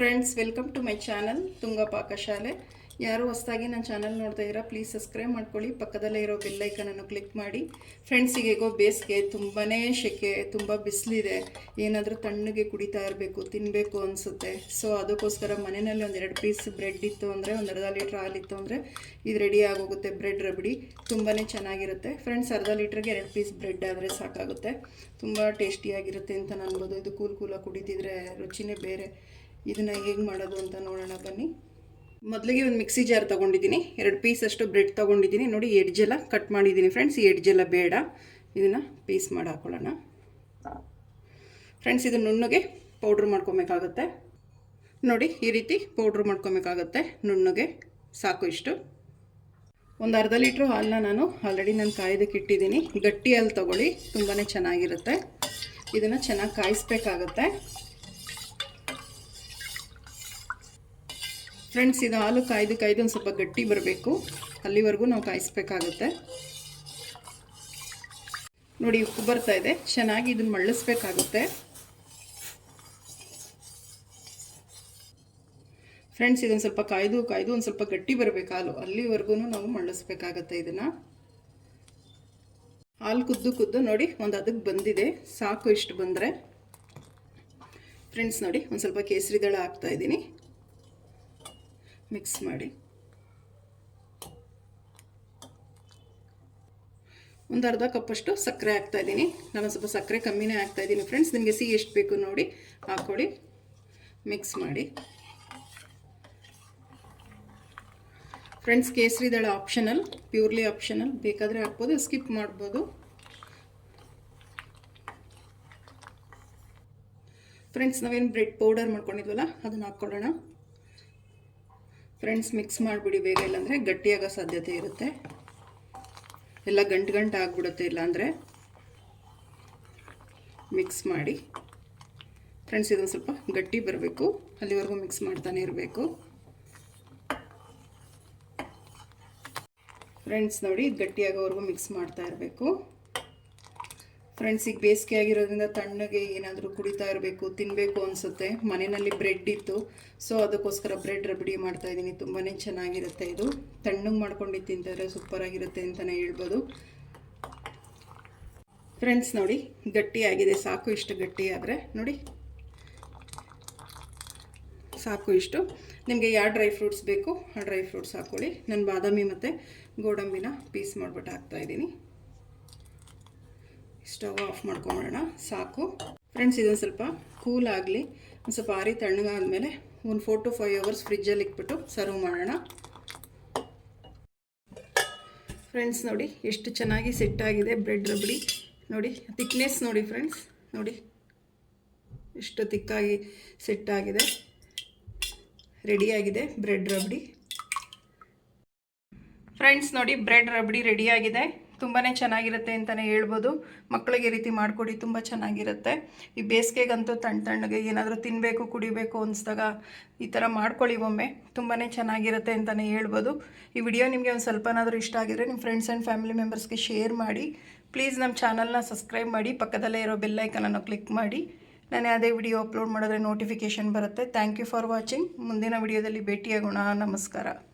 Friends welcome to my channel Tunga Pakashale ಯಾರು ಹೊಸದಾಗಿ ನನ್ನ ಚಾನಲ್ ನೋಡ್ತಾ ಇದ್ದೀರಾ ಪ್ಲೀಸ್ ಸಬ್ಸ್ಕ್ರೈಬ್ ಮಾಡ್ಕೊಳ್ಳಿ. ಪಕ್ಕದಲ್ಲೇ ಇರೋ ಬೆಲ್ಲೈಕನನ್ನು ಕ್ಲಿಕ್ ಮಾಡಿ. ಫ್ರೆಂಡ್ಸ್ ಈಗ ಹೇಗೋ ಬೇಸಿಗೆ ತುಂಬಾ ಶೆಕೆ, ತುಂಬ ಬಿಸಿಲಿದೆ. ಏನಾದರೂ ತಣ್ಣಗೆ ಕುಡಿತಾ ಇರಬೇಕು ತಿನ್ನಬೇಕು ಅನಿಸುತ್ತೆ. ಸೊ ಅದಕ್ಕೋಸ್ಕರ ಮನೆಯಲ್ಲಿ ಒಂದೆರಡು ಪೀಸ್ ಬ್ರೆಡ್ ಇತ್ತು ಅಂದರೆ, ಒಂದು ಅರ್ಧ ಲೀಟ್ರ್ ಹಾಲಿತ್ತು ಅಂದರೆ, ಇದು ರೆಡಿ ಆಗೋಗುತ್ತೆ ಬ್ರೆಡ್ ರಬಡಿ. ತುಂಬಾ ಚೆನ್ನಾಗಿರುತ್ತೆ. ಫ್ರೆಂಡ್ಸ್ ಅರ್ಧ ಲೀಟ್ರಿಗೆ ಎರಡು ಪೀಸ್ ಬ್ರೆಡ್ ಆದರೆ ಸಾಕಾಗುತ್ತೆ. ತುಂಬ ಟೇಸ್ಟಿಯಾಗಿರುತ್ತೆ ಅಂತ ನನ್ಬೋದು. ಇದು ಕೂಲ್ ಕೂಲಾಗಿ ಕುಡಿತಿದ್ರೆ ರುಚಿನೇ ಬೇರೆ. ಇದನ್ನು ಹೇಗೆ ಮಾಡೋದು ಅಂತ ನೋಡೋಣ, ಬನ್ನಿ. ಮೊದಲಿಗೆ ಒಂದು ಮಿಕ್ಸಿ ಜಾರ್ ತೊಗೊಂಡಿದ್ದೀನಿ. ಎರಡು ಪೀಸ್ ಅಷ್ಟು ಬ್ರೆಡ್ ತೊಗೊಂಡಿದ್ದೀನಿ. ನೋಡಿ ಎಡ್ಜೆಲ್ಲ ಕಟ್ ಮಾಡಿದ್ದೀನಿ ಫ್ರೆಂಡ್ಸ್ ಈ ಎಡ್ಜೆಲ್ಲ ಬೇಡ. ಇದನ್ನು ಪೀಸ್ ಮಾಡಿ ಹಾಕೊಳ್ಳೋಣ. ಫ್ರೆಂಡ್ಸ್ ಇದು ನುಣ್ಣಗೆ ಪೌಡ್ರ್ ಮಾಡ್ಕೊಬೇಕಾಗತ್ತೆ. ನೋಡಿ, ಈ ರೀತಿ ಪೌಡ್ರ್ ಮಾಡ್ಕೊಬೇಕಾಗತ್ತೆ. ನುಣ್ಣಗೆ ಸಾಕು ಇಷ್ಟು. ಒಂದು ಅರ್ಧ ಲೀಟ್ರ್ ಹಾಲನ್ನ ನಾನು ಆಲ್ರೆಡಿ ನಾನು ಕಾಯೋದಕ್ಕೆ ಇಟ್ಟಿದ್ದೀನಿ. ಗಟ್ಟಿ ಹಾಲು ತೊಗೊಳ್ಳಿ ತುಂಬಾ ಚೆನ್ನಾಗಿರುತ್ತೆ. ಇದನ್ನು ಚೆನ್ನಾಗಿ ಕಾಯಿಸ್ಬೇಕಾಗತ್ತೆ. ಫ್ರೆಂಡ್ಸ್ ಇದು ಹಾಲು ಕಾಯ್ದು ಕಾಯ್ದು ಒಂದು ಸ್ವಲ್ಪ ಗಟ್ಟಿ ಬರಬೇಕು. ಅಲ್ಲಿವರೆಗೂ ನಾವು ಕಾಯಿಸ್ಬೇಕಾಗುತ್ತೆ. ನೋಡಿ, ಉಪ್ಪು ಬರ್ತಾ ಇದೆ. ಚೆನ್ನಾಗಿ ಇದನ್ನು ಮಳ್ಳಿಸ್ಬೇಕಾಗುತ್ತೆ. ಫ್ರೆಂಡ್ಸ್ ಇದೊಂದು ಸ್ವಲ್ಪ ಕಾಯ್ದು ಕಾಯ್ದು ಒಂದು ಸ್ವಲ್ಪ ಗಟ್ಟಿ ಬರಬೇಕು ಹಾಲು. ಅಲ್ಲಿವರೆಗೂ ನಾವು ಮಳ್ಳಿಸ್ಬೇಕಾಗತ್ತೆ ಇದನ್ನು. ಹಾಲು ಕುದ್ದು ಕುದ್ದು ನೋಡಿ, ಒಂದು ಅದಕ್ಕೆ ಬಂದಿದೆ. ಸಾಕು ಇಷ್ಟು ಬಂದರೆ. ಫ್ರೆಂಡ್ಸ್ ನೋಡಿ, ಒಂದು ಸ್ವಲ್ಪ ಕೇಸರಿ ದಳ ಹಾಕ್ತಾ ಇದ್ದೀನಿ. ಮಿಕ್ಸ್ ಮಾಡಿ. ಒಂದು ಅರ್ಧ ಕಪ್ಪಷ್ಟು ಸಕ್ಕರೆ ಹಾಕ್ತಾ ಇದ್ದೀನಿ. ನಾನು ಸ್ವಲ್ಪ ಸಕ್ಕರೆ ಕಮ್ಮಿನೇ ಹಾಕ್ತಾ ಇದ್ದೀನಿ ಫ್ರೆಂಡ್ಸ್. ನಿಮಗೆ ಸಿಹಿ ಎಷ್ಟು ಬೇಕು ನೋಡಿ ಹಾಕ್ಕೊಳ್ಳಿ. ಮಿಕ್ಸ್ ಮಾಡಿ. ಫ್ರೆಂಡ್ಸ್, ಕೇಸರಿ ದಳ ಆಪ್ಷನಲ್, ಪ್ಯೂರ್ಲಿ ಆಪ್ಷನಲ್. ಬೇಕಾದರೆ ಹಾಕ್ಬೋದು, ಸ್ಕಿಪ್ ಮಾಡ್ಬೋದು. ಫ್ರೆಂಡ್ಸ್, ನಾವೇನು ಬ್ರೆಡ್ ಪೌಡರ್ ಮಾಡ್ಕೊಂಡಿದ್ವಲ್ಲ, ಅದನ್ನು ಹಾಕ್ಕೊಳ್ಳೋಣ. ಫ್ರೆಂಡ್ಸ್ ಮಿಕ್ಸ್ ಮಾಡಿಬಿಡಿ ಬೇಗ, ಇಲ್ಲಾಂದರೆ ಗಟ್ಟಿಯಾಗೋ ಸಾಧ್ಯತೆ ಇರುತ್ತೆ. ಎಲ್ಲ ಗಂಟು ಗಂಟು ಆಗಿಬಿಡುತ್ತೆ, ಇಲ್ಲಾಂದರೆ ಮಿಕ್ಸ್ ಮಾಡಿ. ಫ್ರೆಂಡ್ಸ್ ಇದೊಂದು ಸ್ವಲ್ಪ ಗಟ್ಟಿ ಬರಬೇಕು. ಅಲ್ಲಿವರೆಗೂ ಮಿಕ್ಸ್ ಮಾಡ್ತಾನೆ ಇರಬೇಕು. ಫ್ರೆಂಡ್ಸ್ ನೋಡಿ, ಗಟ್ಟಿಯಾಗೋವರೆಗೂ ಮಿಕ್ಸ್ ಮಾಡ್ತಾ ಇರಬೇಕು. ಫ್ರೆಂಡ್ಸ್ ಈಗ ಬೇಸಿಗೆ ಆಗಿರೋದ್ರಿಂದ ತಣ್ಣಗೆ ಏನಾದರೂ ಕುಡಿತಾ ಇರಬೇಕು ತಿನ್ನಬೇಕು ಅನಿಸುತ್ತೆ. ಮನೆಯಲ್ಲಿ ಬ್ರೆಡ್ ಇತ್ತು. ಸೊ ಅದಕ್ಕೋಸ್ಕರ ಬ್ರೆಡ್ ರಬಡಿ ಮಾಡ್ತಾ ಇದ್ದೀನಿ. ತುಂಬಾ ಚೆನ್ನಾಗಿರುತ್ತೆ ಇದು. ತಣ್ಣಗೆ ಮಾಡ್ಕೊಂಡು ತಿಂತಾರೆ ಸೂಪರಾಗಿರುತ್ತೆ ಅಂತಲೇ ಹೇಳ್ಬೋದು. ಫ್ರೆಂಡ್ಸ್ ನೋಡಿ ಗಟ್ಟಿಯಾಗಿದೆ ಸಾಕು ಇಷ್ಟು ಗಟ್ಟಿಯಾದರೆ ನೋಡಿ. ಸಾಕು ಇಷ್ಟು. ನಿಮಗೆ ಯಾವ ಡ್ರೈ ಫ್ರೂಟ್ಸ್ ಬೇಕು, ಆ ಡ್ರೈ ಫ್ರೂಟ್ಸ್ ಹಾಕ್ಕೊಳ್ಳಿ ನಾನು ಬಾದಾಮಿ ಮತ್ತು ಗೋಡಂಬಿನ ಪೀಸ್ ಮಾಡಿಬಿಟ್ಟು ಹಾಕ್ತಾಯಿದ್ದೀನಿ ಸ್ಟವ್ ಆಫ್ ಮಾಡ್ಕೊಂಬಿಡೋಣ. ಸಾಕು. ಫ್ರೆಂಡ್ಸ್ ಇದೊಂದು ಸ್ವಲ್ಪ ಕೂಲ್ ಆಗಲಿ, ಒಂದು ಸ್ವಲ್ಪ ಆರಿ ತಣ್ಣಗಾದ್ಮೇಲೆ ಒಂದು ಫೋರ್ ಟು ಫೈವ್ ಅವರ್ಸ್ ಫ್ರಿಜ್ಜಲ್ಲಿ ಇಟ್ಬಿಟ್ಟು ಸರ್ವ್ ಮಾಡೋಣ. ಫ್ರೆಂಡ್ಸ್ ನೋಡಿ, ಎಷ್ಟು ಚೆನ್ನಾಗಿ ಸೆಟ್ ಆಗಿದೆ ಬ್ರೆಡ್ ರಬಡಿ. ನೋಡಿ ತಿಕ್ನೆಸ್ ನೋಡಿ ಫ್ರೆಂಡ್ಸ್ ನೋಡಿ, ಎಷ್ಟು ತಿಕ್ಕಾಗಿ ಸೆಟ್ ಆಗಿದೆ. ರೆಡಿಯಾಗಿದೆ ಬ್ರೆಡ್ ರಬಡಿ. ಫ್ರೆಂಡ್ಸ್ ನೋಡಿ ಬ್ರೆಡ್ ರಬಡಿ ರೆಡಿಯಾಗಿದೆ ತುಂಬಾ ಚೆನ್ನಾಗಿರುತ್ತೆ ಅಂತಲೇ ಹೇಳ್ಬೋದು. ಮಕ್ಕಳಿಗೆ ರೀತಿ ಮಾಡಿಕೊಡಿ, ತುಂಬ ಚೆನ್ನಾಗಿರುತ್ತೆ. ಈ ಬೇಸಿಗೆಗಂತೂ ತಣ್ಣ ತಣ್ಣಗೆ ಏನಾದರೂ ತಿನ್ನಬೇಕು ಕುಡಿಬೇಕು ಅನಿಸ್ದಾಗ ಈ ಥರ ಮಾಡ್ಕೊಳ್ಳಿ ಒಮ್ಮೆ. ತುಂಬಾ ಚೆನ್ನಾಗಿರುತ್ತೆ ಅಂತಲೇ ಹೇಳ್ಬೋದು. ಈ ವಿಡಿಯೋ ನಿಮಗೆ ಒಂದು ಸ್ವಲ್ಪನಾದರೂ ಇಷ್ಟ ಆಗಿದ್ರೆ ನಿಮ್ಮ ಫ್ರೆಂಡ್ಸ್ ಆ್ಯಂಡ್ ಫ್ಯಾಮಿಲಿ ಮೆಂಬರ್ಸ್ಗೆ ಶೇರ್ ಮಾಡಿ. ಪ್ಲೀಸ್ ನಮ್ಮ ಚಾನಲ್ನ ಸಬ್ಸ್ಕ್ರೈಬ್ ಮಾಡಿ, ಪಕ್ಕದಲ್ಲೇ ಇರೋ ಬೆಲ್ಲೈಕನನ್ನು ಕ್ಲಿಕ್ ಮಾಡಿ. ನಾನು ಯಾವುದೇ ವಿಡಿಯೋ ಅಪ್ಲೋಡ್ ಮಾಡಿದ್ರೆ ನೋಟಿಫಿಕೇಷನ್ ಬರುತ್ತೆ. ಥ್ಯಾಂಕ್ ಯು ಫಾರ್ ವಾಚಿಂಗ್ ಮುಂದಿನ ವಿಡಿಯೋದಲ್ಲಿ ಭೇಟಿಯಾಗೋಣ. ನಮಸ್ಕಾರ.